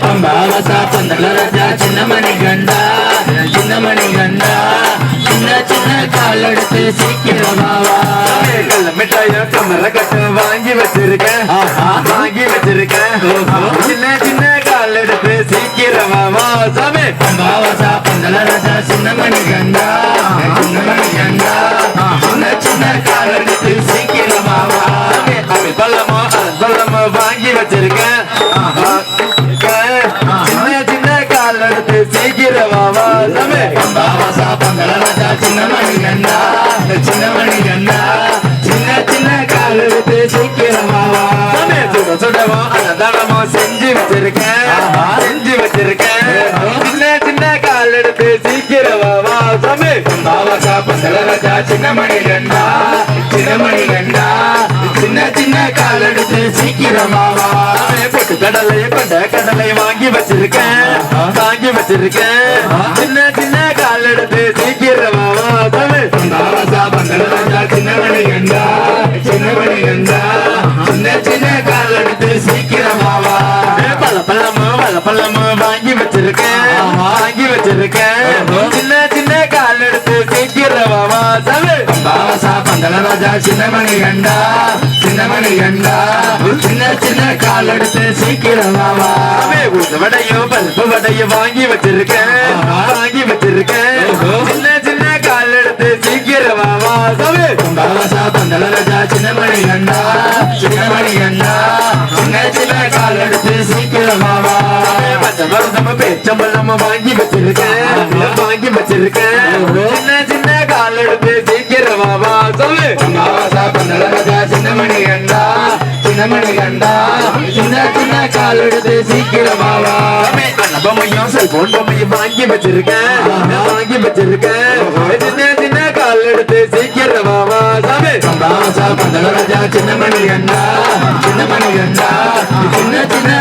பம்பாவசா பந்தல ராஜா சின்னமணி கண்டா. சின்னமணி கண்டா. சின்ன சின்ன கால் எடுத்து சீக்கிரம் வாவா கல்ல மிட்டாய கமர கட்டு வாங்கி வச்சிருக்கேன். வாங்கி வச்சிருக்கேன். சின்ன சின்ன கால் எடுத்து சீக்கிரம் வாவா சாமி. பம்பாவசா பந்தல ராஜா சின்னமணி கண்டா. சின்னமணி கண்டா. சின்ன சின்ன கால் எடுத்து சீக்கிரம் வாவா சாமி அமி பள்ளமோ பள்ளமோ வாங்கி வச்சிருக்கேன். சீக்கிரம் வாவா சாமி பம்பாவசா பந்தல ராஜா சின்னமணி கண்டா சின்னமணி கண்டா சின்ன சின்ன கால் எடுத்து சீக்கிரம் வாவா சாமி சுட சுடவோ அன்னதானமோ செஞ்சு வச்சிருக்கேன். செஞ்சு வச்சிருக்கேன். சின்ன சின்ன கால் எடுத்து சீக்கிரம் வாவா சாமி பாவசா பந்தல ராஜா சின்னமணி கண்டா சின்னமணி கண்டா சின்ன சின்ன கால் எடுத்து சீக்கிரம் வாவா சாமி பொட்டு கடலை கடலை வாங்கி வச்சிருக்கேன். வாங்கி வச்சிருக்கேன். சின்ன சின்ன கால் எடுத்து சீக்கிரம் ராஜா சின்னமணி கண்டா சின்னமணி கண்டா. சின்ன சின்ன கால் எடுத்து சீக்கிரம் வாவா பல பழமோ பல பழமோ வாங்கி வச்சிருக்கேன். வாங்கி வச்சிருக்கேன். சின்ன சின்ன கால் எடுத்து சீக்கிரம் வாவா சாமி பாவசா பந்தல ராஜா சின்னமணி கண்டா சின்னமணி கண்டா. சின்ன சின்ன கால் எடுத்து சீக்கிரம் வடையும் பருப்பு வடையும் வாங்கி வச்சிருக்கேன். வாங்கி வச்சிருக்கேன். சின்ன சின்ன கால் எடுத்து சீக்கிரம் வாவா சாமி. பாவசா பந்தல ராஜா சின்னமணி கண்டா சின்னமணி கண்டா சின்ன சின்ன கால் எடுத்து சீக்கிரம் வாவா பச்சை மருந்தம பேச்சம்பழம் வாங்கி வச்சிருக்கேன். வாங்கி வச்சிருக்கேன். சின்ன சின்ன கால் எடுத்து சீக்கிரம் வாவா சாமி. சின்னமணி கண்டா. சின்ன சின்ன கால் எடுத்து சீக்கிரம் வாவா. சாமி அண்ண பொம்மையும் செல்போன் பொம்மையும் வாங்கி வச்சிருக்கேன். வாங்கி வச்சிருக்கேன். சின்ன சின்ன கால் எடுத்து சீக்கிரம் வாவா சாமி. பாவசா பந்தல ராஜா சின்னமணி கண்டா. சின்னமணி கண்டா. சின்ன சின்ன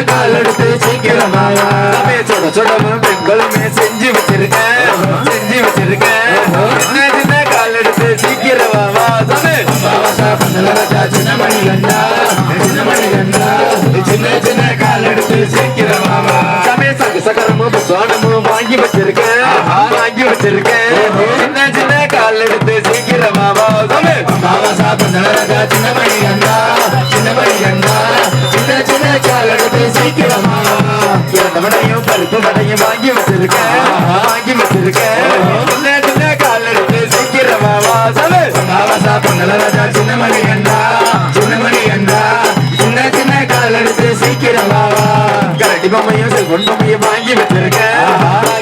கால் எடுத்து சீக்கிரம் வாங்கி வச்சிருக்கேன் வாங்கி வச்சிருக்கேன் சின்ன சின்ன கால் எடுத்து சீக்கிரம் வாவா சாமி. சின்ன சின்ன கால் எடுத்து சீக்கிரம் வாவா இறந்த பருப்பு வடையும் வாங்கி வச்சிருக்கேன் வாங்கி வச்சிருக்கேன் சின்ன சின்ன கால் எடுத்து கரடி பொம்மையும் செல்போன் பொம்மையும் வாங்கி வச்சிருக்கேன்